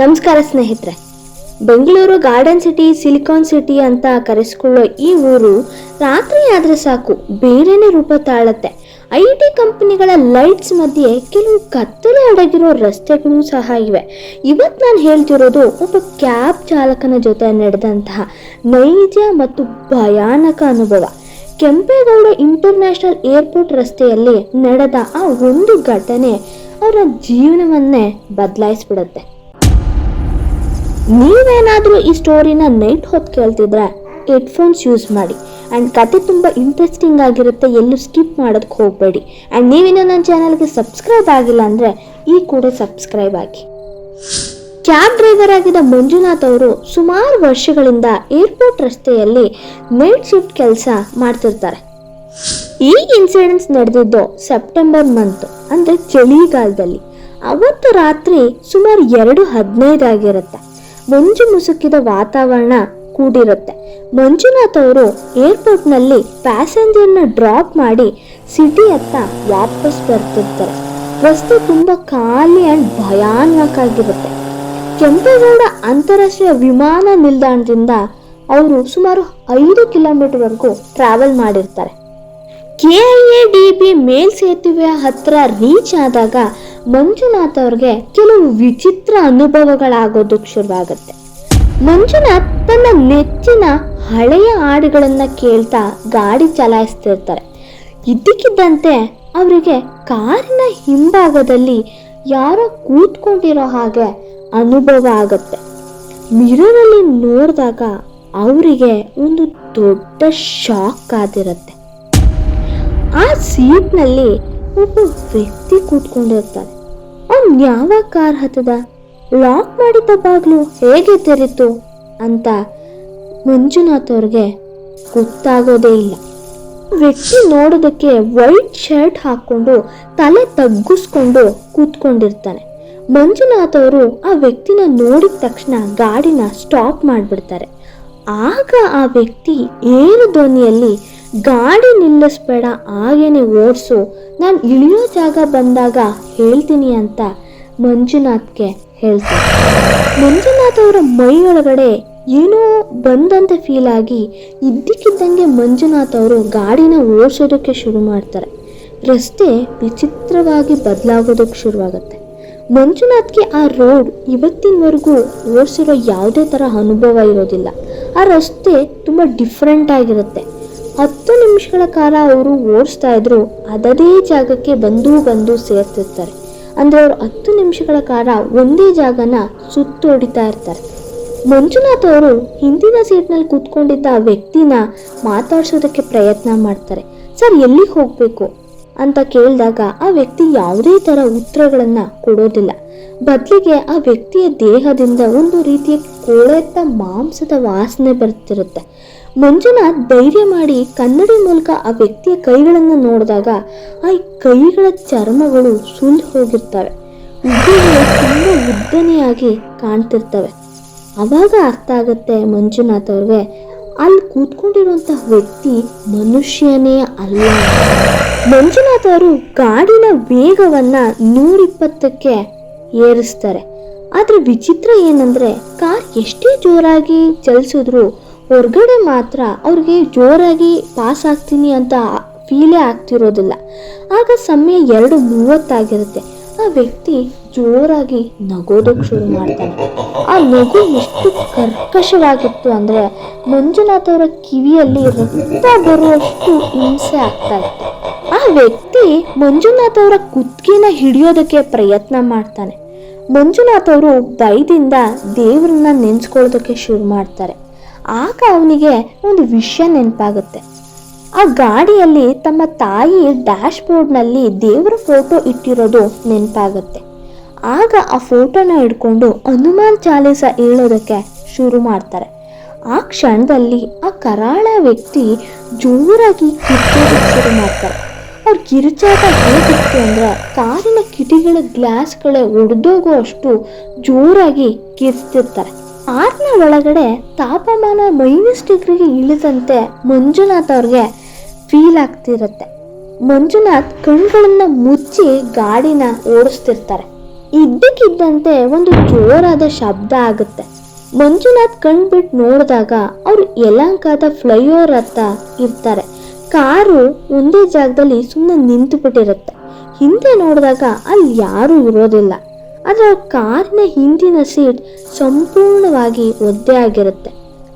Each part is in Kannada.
ನಮಸ್ಕಾರ ಸ್ನೇಹಿತರೆ. Bengaluru garden city silicon city ಅಂತ ಕರೆಸ್ಕೊಳ್ಳೋ ಈ ಊರು ರಾತ್ರಿ ಆದರೆ ಸಾಕು, ಬೇರೆನೇ ರೂಪ ತಾಳತ್ತೆ. ಐ ಟಿ ಕಂಪನಿಗಳ ಲೈಟ್ಸ್ ಮಧ್ಯೆ ಕೆಲವು ಕತ್ತಲೆ ಅಡಗಿರೋ ರಸ್ತೆಗಳು ಸಹ ಇವೆ. ಇವತ್ತು ನಾನು ಹೇಳ್ತಿರೋದು ಒಬ್ಬ ಕ್ಯಾಬ್ ಚಾಲಕನ ಜೊತೆ ನಡೆದಂತಹ ನೈಜ ಮತ್ತು ಭಯಾನಕ ಅನುಭವ. ಕೆಂಪೇಗೌಡ ಇಂಟರ್ನ್ಯಾಷನಲ್ ಏರ್ಪೋರ್ಟ್ ರಸ್ತೆಯಲ್ಲಿ ನಡೆದ ಆ ಒಂದು ಘಟನೆ ಅವರ ಜೀವನವನ್ನೇ ಬದಲಾಯಿಸ್ಬಿಡುತ್ತೆ. ನೀವೇನಾದರೂ ಈ ಸ್ಟೋರಿನ ನೈಟ್ ಹೊತ್ತು ಕೇಳ್ತಿದ್ರೆ ಹೆಡ್ಫೋನ್ಸ್ ಯೂಸ್ ಮಾಡಿ. ಆ್ಯಂಡ್ ಕತೆ ತುಂಬ ಇಂಟ್ರೆಸ್ಟಿಂಗ್ ಆಗಿರುತ್ತೆ, ಎಲ್ಲೂ ಸ್ಕಿಪ್ ಮಾಡೋದಕ್ಕೆ ಹೋಗಬೇಡಿ. ಆ್ಯಂಡ್ ನೀವಿನ್ನೂ ನನ್ನ ಚಾನಲ್ಗೆ ಸಬ್ಸ್ಕ್ರೈಬ್ ಆಗಿಲ್ಲ ಅಂದರೆ ಈ ಕೂಡ ಸಬ್ಸ್ಕ್ರೈಬ್ ಆಗಿ. ಕ್ಯಾಬ್ ಡ್ರೈವರ್ ಆಗಿದ್ದ ಮಂಜುನಾಥ್ ಅವರು ಸುಮಾರು ವರ್ಷಗಳಿಂದ ಏರ್ಪೋರ್ಟ್ ರಸ್ತೆಯಲ್ಲಿ ನೈಟ್ ಶಿಫ್ಟ್ ಕೆಲಸ ಮಾಡ್ತಿರ್ತಾರೆ. ಈ ಇನ್ಸಿಡೆಂಟ್ಸ್ ನಡೆದಿದ್ದು ಸೆಪ್ಟೆಂಬರ್ ಮಂತ್ ಅಂದರೆ ಚಳಿಗಾಲದಲ್ಲಿ. ಅವತ್ತು ರಾತ್ರಿ ಸುಮಾರು ಎರಡು ಹದಿನೈದು ಆಗಿರುತ್ತೆ. ಮಂಜು ಮುಸುಕಿದ ವಾತಾವರಣ ಕೂಡಿರುತ್ತೆ. ಮಂಜುನಾಥ್ ಅವರು ಏರ್ಪೋರ್ಟ್ನಲ್ಲಿ ಪ್ಯಾಸೆಂಜರ್ನ ಡ್ರಾಪ್ ಮಾಡಿ ಸಿಟಿ ಹತ್ತ ವಾಪಸ್ ಬರ್ತಿರ್ತಾರೆ. ರಸ್ತೆ ತುಂಬ ಖಾಲಿ ಆ್ಯಂಡ್ ಭಯಾನಕ ಆಗಿರುತ್ತೆ. ಕೆಂಪೇಗೌಡ ಅಂತಾರಾಷ್ಟ್ರೀಯ ವಿಮಾನ ನಿಲ್ದಾಣದಿಂದ ಅವರು ಸುಮಾರು ಐದು ಕಿಲೋಮೀಟರ್ವರೆಗೂ ಟ್ರಾವೆಲ್ ಮಾಡಿರ್ತಾರೆ. K I A D B ಮೇಲ್ ಸೇತುವೆಯ ಹತ್ರ ರೀಚ್ ಆದಾಗ ಮಂಜುನಾಥ್ ಅವ್ರಿಗೆ ಕೆಲವು ವಿಚಿತ್ರ ಅನುಭವಗಳಾಗೋದಕ್ಕೆ ಶುರುವಾಗುತ್ತೆ. ಮಂಜುನಾಥ್ ತನ್ನ ನೆಚ್ಚಿನ ಹಳೆಯ ಹಾಡುಗಳನ್ನ ಕೇಳ್ತಾ ಗಾಡಿ ಚಲಾಯಿಸ್ತಿರ್ತಾರೆ. ಇದ್ದಕ್ಕಿದ್ದಂತೆ ಅವರಿಗೆ ಕಾರಿನ ಹಿಂಭಾಗದಲ್ಲಿ ಯಾರೋ ಕೂತ್ಕೊಂಡಿರೋ ಹಾಗೆ ಅನುಭವ ಆಗುತ್ತೆ. ಮಿರರಲ್ಲಿ ನೋಡಿದಾಗ ಅವರಿಗೆ ಒಂದು ದೊಡ್ಡ ಶಾಕ್ ಆಗಿರುತ್ತೆ ಆ ಸೀಟ್ನಲ್ಲಿ ಒಬ್ಬ ವ್ಯಕ್ತಿ ಕೂತ್ಕೊಂಡಿರ್ತಾನೆ ಅವ್ನು ಯಾವ ಕಾರ್ ಹತ್ತದ? ಲಾಕ್ ಮಾಡಿದ್ದ ಬಾಗ್ಲು ಹೇಗೆ ತೆರೀತು ಅಂತ ಮಂಜುನಾಥ್ ಅವ್ರಿಗೆ ಗೊತ್ತಾಗೋದೇ ಇಲ್ಲ. ವ್ಯಕ್ತಿ ನೋಡೋದಕ್ಕೆ ವೈಟ್ ಶರ್ಟ್ ಹಾಕೊಂಡು ತಲೆ ತಗ್ಗಿಸ್ಕೊಂಡು ಕೂತ್ಕೊಂಡಿರ್ತಾನೆ. ಮಂಜುನಾಥ್ ಅವರು ಆ ವ್ಯಕ್ತಿನ ನೋಡಿದ ತಕ್ಷಣ ಗಾಡಿನ ಸ್ಟಾಪ್ ಮಾಡಿಬಿಡ್ತಾರೆ. ಆಗ ಆ ವ್ಯಕ್ತಿ ಏರು ಧ್ವನಿಯಲ್ಲಿ ಗಾಡಿ ನಿಲ್ಲಿಸ್ಬೇಡ, ಹಾಗೇನೆ ಓಡಿಸು. ನಾನು ಇಳಿಯೋ ಜಾಗ ಬಂದಾಗ ಹೇಳ್ತೀನಿ ಅಂತ ಮಂಜುನಾಥ್ಗೆ ಹೇಳ್ತಾರೆ ಮಂಜುನಾಥ್ ಅವರ ಮೈಯೊಳಗಡೆ ಏನೋ ಬಂದಂತೆ ಫೀಲ್ ಆಗಿ ಇದ್ದಕ್ಕಿದ್ದಂಗೆ ಮಂಜುನಾಥ್ ಅವರು ಗಾಡಿನ ಓಡಿಸೋದಕ್ಕೆ ಶುರು ಮಾಡ್ತಾರೆ. ರಸ್ತೆ ವಿಚಿತ್ರವಾಗಿ ಬದಲಾಗೋದಕ್ಕೆ ಶುರುವಾಗುತ್ತೆ. ಮಂಜುನಾಥ್ಗೆ ಆ ರೋಡ್ ಇವತ್ತಿನವರೆಗೂ ಓಡಿಸಿರೋ ಯಾವುದೇ ಥರ ಅನುಭವ ಇರೋದಿಲ್ಲ. ಆ ರಸ್ತೆ ತುಂಬ ಡಿಫ್ರೆಂಟ್ ಆಗಿರುತ್ತೆ. ಹತ್ತು ನಿಮಿಷಗಳ ಕಾಲ ಅವರು ಓಡಿಸ್ತಾ ಇದ್ರು. ಅದೇ ಜಾಗಕ್ಕೆ ಬಂದು ಬಂದು ಸೇರ್ತಿರ್ತಾರೆ. ಅಂದರೆ ಅವರು ಹತ್ತು ನಿಮಿಷಗಳ ಕಾಲ ಒಂದೇ ಜಾಗನ ಸುತ್ತೋಡಿತಾ ಇರ್ತಾರೆ. ಮಂಜುನಾಥ್ ಅವರು ಹಿಂದಿನ ಸೀಟ್ನಲ್ಲಿ ಕೂತ್ಕೊಂಡಿದ್ದ ವ್ಯಕ್ತಿನ ಮಾತಾಡ್ಸೋದಕ್ಕೆ ಪ್ರಯತ್ನ ಮಾಡ್ತಾರೆ. ಸರ್, ಎಲ್ಲಿಗೆ ಹೋಗಬೇಕು? ಅಂತ ಕೇಳಿದಾಗ ಆ ವ್ಯಕ್ತಿ ಯಾವುದೇ ಥರ ಉತ್ತರಗಳನ್ನ ಕೊಡೋದಿಲ್ಲ. ಬದಲಿಗೆ ಆ ವ್ಯಕ್ತಿಯ ದೇಹದಿಂದ ಒಂದು ರೀತಿಯ ಕೊಳೆತ ಮಾಂಸದ ವಾಸನೆ ಬರ್ತಿರುತ್ತೆ. ಮಂಜುನಾಥ್ ಧೈರ್ಯ ಮಾಡಿ ಕನ್ನಡಿ ಮೂಲಕ ಆ ವ್ಯಕ್ತಿಯ ಕೈಗಳನ್ನು ನೋಡಿದಾಗ ಆ ಕೈಗಳ ಚರ್ಮಗಳು ಸುಂದು ಹೋಗಿರ್ತವೆ. ಉಗುರುಗಳು ತುಂಬ ಉದ್ದನೆಯಾಗಿ ಕಾಣ್ತಿರ್ತವೆ. ಅವಾಗ ಅರ್ಥ ಆಗುತ್ತೆ ಮಂಜುನಾಥ್ ಅವ್ರಿಗೆ, ಅಲ್ಲಿ ಕೂತ್ಕೊಂಡಿರುವಂತಹ ವ್ಯಕ್ತಿ ಮನುಷ್ಯನೇ ಅಲ್ಲ. ಮಂಜುನಾಥ್ ಅವರು ಗಾಡಿನ ವೇಗವನ್ನ ನೂರಿಪ್ಪತ್ತಕ್ಕೆ ಏರಿಸ್ತಾರೆ. ಆದ್ರೆ ವಿಚಿತ್ರ ಏನಂದ್ರೆ, ಕಾರ್ ಎಷ್ಟೇ ಜೋರಾಗಿ ಚಲಿಸಿದ್ರು ಹೊರಗಡೆ ಮಾತ್ರ ಅವ್ರಿಗೆ ಜೋರಾಗಿ ಪಾಸ್ ಆಗ್ತೀನಿ ಅಂತ ಫೀಲೇ ಆಗ್ತಿರೋದಿಲ್ಲ. ಆಗ ಸಮಯ ಎರಡು ಮೂವತ್ತಾಗಿರುತ್ತೆ. ಆ ವ್ಯಕ್ತಿ ಜೋರಾಗಿ ನಗೋದಕ್ಕೆ ಶುರು ಮಾಡ್ತಾನೆ. ಆ ನಗು ಎಷ್ಟು ಕರ್ಕಶವಾಗಿತ್ತು ಅಂದರೆ ಮಂಜುನಾಥ್ ಅವರ ಕಿವಿಯಲ್ಲಿ ರಕ್ತ ಬರುವಷ್ಟು ಹಿಂಸೆ ಆಗ್ತಾ ಇತ್ತು. ಆ ವ್ಯಕ್ತಿ ಮಂಜುನಾಥ್ ಅವರ ಕುತ್ತಿಗೆನ ಹಿಡಿಯೋದಕ್ಕೆ ಪ್ರಯತ್ನ ಮಾಡ್ತಾನೆ. ಮಂಜುನಾಥ್ ಅವರು ಭಯದಿಂದ ದೇವ್ರನ್ನ ನೆನ್ಸ್ಕೊಳ್ಳೋದಕ್ಕೆ ಶುರು ಮಾಡ್ತಾರೆ. ಆಗ ಅವನಿಗೆ ಒಂದು ವಿಷಯ ನೆನಪಾಗುತ್ತೆ. ಆ ಗಾಡಿಯಲ್ಲಿ ತಮ್ಮ ತಾಯಿ ಡ್ಯಾಶ್ ಬೋರ್ಡ್ನಲ್ಲಿ ದೇವರ ಫೋಟೋ ಇಟ್ಟಿರೋದು ನೆನಪಾಗುತ್ತೆ. ಆಗ ಆ ಫೋಟೋನ ಹಿಡ್ಕೊಂಡು ಹನುಮಾನ್ ಚಾಲೀಸ ಹೇಳೋದಕ್ಕೆ ಶುರು ಮಾಡ್ತಾರೆ. ಆ ಕ್ಷಣದಲ್ಲಿ ಆ ಕರಾಳ ವ್ಯಕ್ತಿ ಜೋರಾಗಿ ಕಿರ್ಚೋದಕ್ಕೆ ಶುರು ಮಾಡ್ತಾರೆ. ಅವ್ರ ಕಿರುಚಾಟ ಹೇಗಿತ್ತು ಅಂದರೆ ಕಾರಿನ ಕಿಟಿಗಳ ಗ್ಲಾಸ್ಗಳೇ ಒಡೆದೋಗೋ ಅಷ್ಟು ಜೋರಾಗಿ ಕಿರ್ತಿರ್ತಾರೆ. ಕಾರ್ನ ಒಳಗಡೆ ತಾಪಮಾನ ಮೈನಸ್ ಡಿಗ್ರಿಗೆ ಇಳಿದಂತೆ ಮಂಜುನಾಥ್ ಅವ್ರಿಗೆ ಫೀಲ್ ಆಗ್ತಿರುತ್ತೆ. ಮಂಜುನಾಥ್ ಕಣ್ಗಳನ್ನ ಮುಚ್ಚಿ ಗಾಡಿನ ಓಡಿಸ್ತಿರ್ತಾರೆ. ಇದ್ದಕ್ಕಿದ್ದಂತೆ ಒಂದು ಜೋರಾದ ಶಬ್ದ ಆಗುತ್ತೆ. ಮಂಜುನಾಥ್ ಕಣ್ಬಿಟ್ಟು ನೋಡಿದಾಗ ಅವರು ಯಲಂಕಾದ ಫ್ಲೈಓವರ್ ಹತ್ತ ಇರ್ತಾರೆ. ಕಾರು ಒಂದೇ ಜಾಗದಲ್ಲಿ ಸುಮ್ಮನೆ ನಿಂತು ಬಿಟ್ಟಿರುತ್ತೆ ಹಿಂದೆ ನೋಡಿದಾಗ ಅಲ್ಲಿ ಯಾರೂ ಇರೋದಿಲ್ಲ. ಆದರೆ ಆ ಕಾರಿನ ಹಿಂದಿನ ಸೀಟ್ ಸಂಪೂರ್ಣವಾಗಿ ಒದ್ದೆ ಆಗಿರುತ್ತೆ.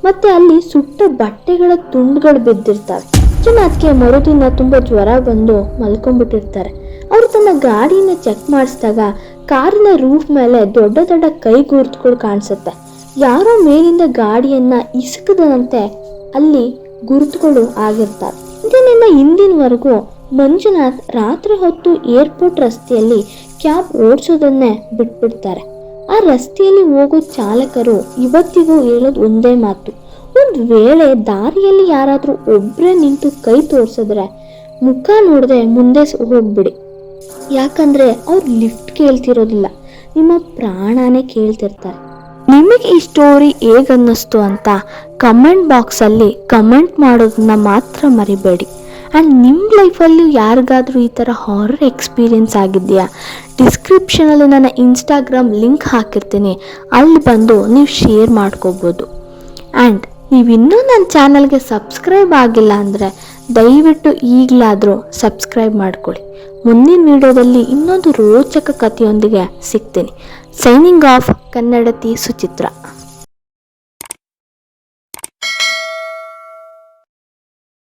ಮತ್ತೆ ಅಲ್ಲಿ ಸುಟ್ಟ ಬಟ್ಟೆಗಳ ತುಂಡುಗಳು ಬಿದ್ದಿರ್ತವೆ. ಅದಕ್ಕೆ ಮರುದಿನ ತುಂಬ ಜ್ವರ ಬಂದು ಮಲ್ಕೊಂಡ್ಬಿಟ್ಟಿರ್ತಾರೆ. ಅವರು ತನ್ನ ಗಾಡಿನ ಚೆಕ್ ಮಾಡಿಸಿದಾಗ ಕಾರಿನ ರೂಫ್ ಮೇಲೆ ದೊಡ್ಡ ದೊಡ್ಡ ಕೈ ಗುರುತುಗಳು ಕಾಣಿಸುತ್ತೆ. ಯಾರೋ ಮೇಲಿಂದ ಗಾಡಿಯನ್ನ ಇಸುಕದಂತೆ ಅಲ್ಲಿ ಗುರುತುಗಳು ಆಗಿರ್ತವೆ ಇದನ್ನೆಲ್ಲ ಇಂದಿನವರೆಗೂ ಮಂಜುನಾಥ್ ರಾತ್ರಿ ಹೊತ್ತು ಏರ್ಪೋರ್ಟ್ ರಸ್ತೆಯಲ್ಲಿ ಕ್ಯಾಬ್ ಓಡಿಸೋದನ್ನೇ ಬಿಟ್ಬಿಡ್ತಾರೆ. ಆ ರಸ್ತೆಯಲ್ಲಿ ಹೋಗೋ ಚಾಲಕರು ಇವತ್ತಿಗೂ ಹೇಳೋದು ಒಂದೇ ಮಾತು. ಒಂದು ವೇಳೆ ದಾರಿಯಲ್ಲಿ ಯಾರಾದರೂ ಒಬ್ಬರೇ ನಿಂತು ಕೈ ತೋರಿಸಿದ್ರೆ ಮುಖ ನೋಡದೆ ಮುಂದೆ ಹೋಗ್ಬಿಡಿ. ಯಾಕಂದ್ರೆ ಅವ್ರು ಲಿಫ್ಟ್ ಕೇಳ್ತಿರೋದಿಲ್ಲ. ನಿಮ್ಮ ಪ್ರಾಣನೇ ಕೇಳ್ತಿರ್ತಾರೆ. ನಿಮಗೆ ಈ ಸ್ಟೋರಿ ಹೇಗನ್ನಿಸ್ತು ಅಂತ ಕಮೆಂಟ್ ಬಾಕ್ಸಲ್ಲಿ ಕಮೆಂಟ್ ಮಾಡೋದನ್ನ ಮಾತ್ರ ಮರಿಬೇಡಿ. ಆ್ಯಂಡ್ ನಿಮ್ಮ ಲೈಫಲ್ಲೂ ಯಾರಿಗಾದರೂ ಈ ಥರ ಹಾರರ್ ಎಕ್ಸ್ಪೀರಿಯನ್ಸ್ ಆಗಿದೆಯಾ? ಡಿಸ್ಕ್ರಿಪ್ಷನಲ್ಲಿ ನನ್ನ ಇನ್ಸ್ಟಾಗ್ರಾಮ್ ಲಿಂಕ್ ಹಾಕಿರ್ತೀನಿ. ಅಲ್ಲಿ ಬಂದು ನೀವು ಶೇರ್ ಮಾಡ್ಕೋಬೋದು. ಆ್ಯಂಡ್ ನೀವಿನ್ನೂ ನನ್ನ ಚಾನಲ್ಗೆ ಸಬ್ಸ್ಕ್ರೈಬ್ ಆಗಿಲ್ಲ ಅಂದರೆ ದಯವಿಟ್ಟು ಈಗಲಾದರೂ ಸಬ್ಸ್ಕ್ರೈಬ್ ಮಾಡ್ಕೊಳ್ಳಿ. ಮುಂದಿನ ವಿಡಿಯೋದಲ್ಲಿ ಇನ್ನೊಂದು ರೋಚಕ ಕಥೆಯೊಂದಿಗೆ ಸಿಗ್ತೀನಿ. ಸೈನಿಂಗ್ ಆಫ್ ಕನ್ನಡತಿ ಸುಚಿತ್ರ